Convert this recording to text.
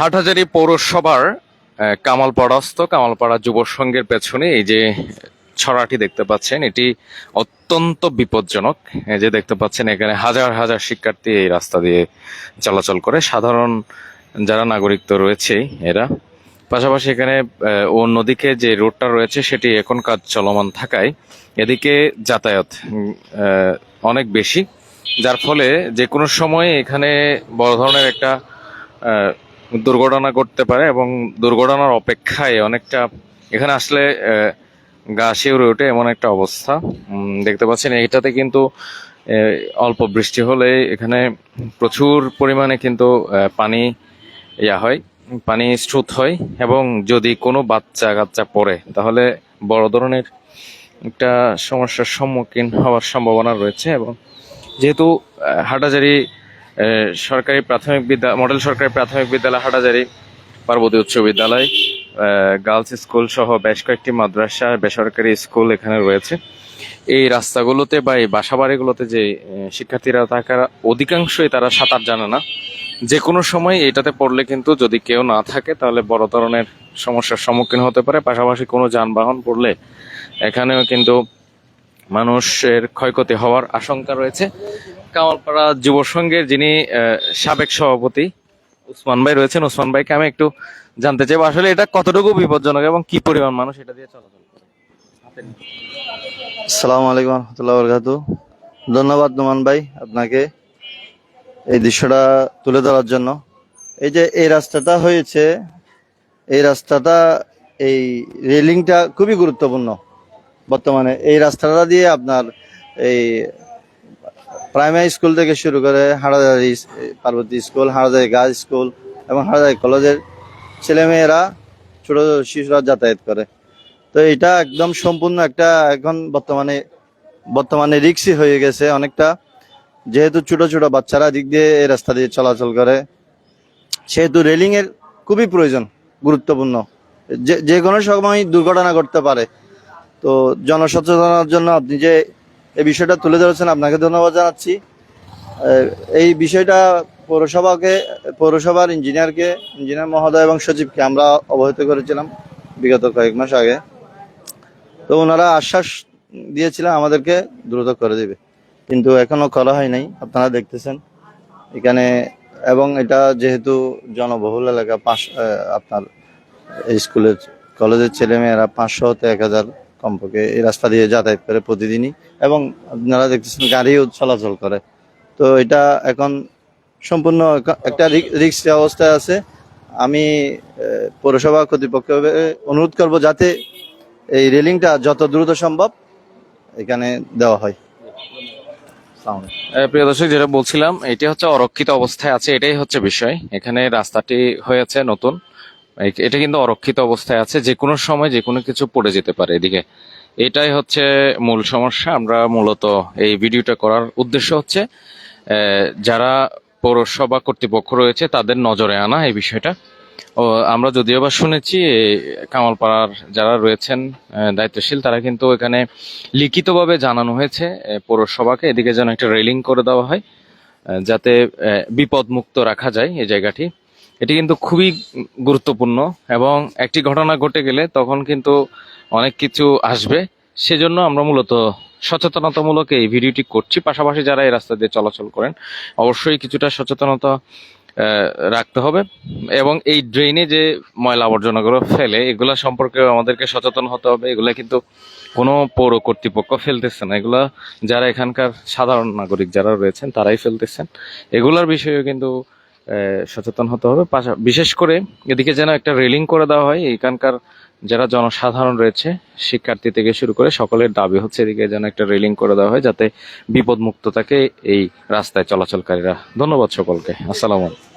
হাটহাজারী পৌরসভার কামালপাড়াস্থ কামালপাড়া যুব সংঘের পেছনে এই যে ছড়াটি দেখতে পাচ্ছেন, এটি অত্যন্ত বিপজ্জনক। যে দেখতে পাচ্ছেন, এখানে হাজার হাজার শিক্ষার্থী এই রাস্তা দিয়ে চলাচল করে। সাধারণ যারা নাগরিক তো রয়েছেই এরা। পাশাপাশি এখানে অন্যদিকে যে রোডটা রয়েছে, সেটি এখন কাজ চলমান থাকায় এদিকে যাতায়াত অনেক বেশি। যার ফলে যে কোনো সময় এখানে বড় ধরনের একটা দুর্ঘটনা ঘটতে পারে এবং দুর্ঘটনার অপেক্ষায় অনেকটা, এখানে আসলে গা শিউরে ওঠে এমন একটা অবস্থা। দেখতে পাচ্ছেন এটাতে কিন্তু অল্প বৃষ্টি হলে এখানে প্রচুর পরিমাণে কিন্তু পানি ইয়া হয়, পানি স্রোত হয় এবং যদি কোনো বাচ্চা কাচ্চা পড়ে, তাহলে বড় ধরনের একটা সমস্যার সম্মুখীন হওয়ার সম্ভাবনা রয়েছে এবং যেহেতু হাটাজারি সরকারি প্রাথমিক বিদ্যা, মডেল সরকারি প্রাথমিক বিদ্যালয় হাটাজারি পার্বতী উচ্চ বিদ্যালয় গার্লস স্কুল সহ বেশ কয়েকটি মাদ্রাসা, বেসরকারি স্কুল এখানে রয়েছে। এই রাস্তাগুলোতে বা এই বাসাবাড়িগুলোতে যে শিক্ষার্থীরা থাকার অধিকাংশই তারা সাঁতার জানে না। যে কোনো সময় এটাতে পড়লে কিন্তু যদি কেউ না থাকে, তাহলে বড় ধরনের সমস্যার সম্মুখীন হতে পারে। পাশাপাশি কোনো যানবাহন পড়লে এখানেও কিন্তু মানুষের ক্ষয়ক্ষতি হওয়ার আশঙ্কা রয়েছে। কামালপাড়া যুব সংঘের যিনি সাবেক সভাপতি উসমান ভাই রয়েছেন, উসমান ভাইকে আমি একটু জানতে চাইব, আসলে এটা কতটুকু বিপজ্জনক এবং কি পরিমাণ মানুষ এটা দিয়ে চলাচল আসসালামু আলাইকুম রহমতুল্লাহ ধন্যবাদ নোমান ভাই আপনাকে এই দৃশ্যটা তুলে ধরার জন্য। এই যে এই রাস্তাটা হয়েছে, এই রাস্তাটা, এই রেলিংটা খুবই গুরুত্বপূর্ণ। বর্তমানে এই রাস্তাটা দিয়ে আপনার এই প্রাইমারি স্কুল থেকে শুরু করে Haradari Parvati school Haradari girls school এবং হাড়াদারি কলেজের ছেলেমেয়েরা, ছোট শিশুরা যাতায়াত করে। তো এটা একদম সম্পূর্ণ একটা এখন বর্তমানে বর্তমানে রিক্সি হয়ে গেছে অনেকটা। যেহেতু ছোট ছোট বাচ্চারা দিক দিয়ে এই রাস্তা দিয়ে চলাচল করে, সেহেতু রেলিংয়ের খুবই প্রয়োজন, গুরুত্বপূর্ণ। যে যে কোনো সময় দুর্ঘটনা ঘটতে পারে। তো জনসচেতনার জন্য আপনি যে এই বিষয়টা তুলে ধরেছেন আপনাকে ধন্যবাদ জানাচ্ছি। এই বিষয়টা পৌরসভাকে, পৌরসভার ইঞ্জিনিয়ারকে, ইঞ্জিনিয়ার মহোদয় এবং সচিবকে আমরা অবহিত করেছিলাম বিগত কয়েক মাস আগে। তো ওনারা আশ্বাস দিয়েছিলেন আমাদেরকে দ্রুত করে দেবে। কিন্তু এখনও করা হয় নাই, আপনারা দেখতেছেন। এখানে এবং এটা যেহেতু জনবহুল এলাকা, পাঁচ আপনার স্কুলের, কলেজের ছেলেমেয়েরা পাঁচশো হতে এক হাজার কমপক্ষে এই রাস্তা দিয়ে যাতায়াত করে প্রতিদিনই এবং আপনারা দেখতেছেন গাড়িও চলাচল করে। তো এটা এখন সম্পূর্ণ এক- একটা রিক্স অবস্থায় আছে। আমি পৌরসভা কর্তৃপক্ষকে অনুরোধ করব যাতে এই রেলিংটা যত দ্রুত সম্ভব এখানে দেওয়া হয়। প্রিয় দর্শক, যেটা বলছিলাম, এটি হচ্ছে অরক্ষিত অবস্থায় আছে, এটাই হচ্ছে বিষয়। এখানে রাস্তাটি হয়েছে নতুন। এটা কিন্তু অরক্ষিত অবস্থায় আছে যে কোনো সময় যে কোনো কিছু পড়ে যেতে পারে এদিকে। এটাই হচ্ছে মূল সমস্যা। আমরা মূলত এই ভিডিওটা করার উদ্দেশ্য হচ্ছে যারা পৌরসভা কর্তৃপক্ষ রয়েছে, তাদের নজরে আনা এই বিষয়টা। ও, আমরা যদিও বা শুনেছি কামালপাড়ার যারা রয়েছেন দায়িত্বশীল, তারা কিন্তু এখানে লিখিতভাবে জানানো হয়েছে পৌরসভাকে এদিকে যেন একটা রেলিং করে দেওয়া হয় যাতে বিপদমুক্ত রাখা যায় এই জায়গাটি। এটি কিন্তু খুবই গুরুত্বপূর্ণ এবং একটি ঘটনা ঘটে গেলে তখন কিন্তু অনেক কিছু আসবে। সেজন্য আমরা মূলত সচেতনতামূলক এই ভিডিওটি করছি। পাশাপাশি যারা এই রাস্তা দিয়ে চলাচল করেন, অবশ্যই কিছুটা সচেতনতা রাখতে হবে এবং এই ড্রেনে যে ময়লা আবর্জনাগুলো ফেলে, এগুলা সম্পর্কে আমাদেরকে সচেতন হতে হবে। এগুলা কিন্তু কোনো পৌর কর্তৃপক্ষ ফেলতেছে না। এগুলা যারা এখানকার সাধারণ নাগরিক যারা রয়েছেন, তারাই ফেলতেছেন। এগুলার বিষয়েও কিন্তু সচেতন হতে হবে। বিশেষ করে এদিকে যেন একটা রেলিং করে দেওয়া হয়, এখানকার যারা জনসাধারণ রয়েছে, শিক্ষার্থী থেকে শুরু করে সকলের দাবি হচ্ছে এদিকে যেন একটা রেলিং করে দেওয়া হয় যাতে বিপদমুক্ত থাকে এই রাস্তায় চলাচলকারীরা ধন্যবাদ সকলকে। আসসালামু আলাইকুম।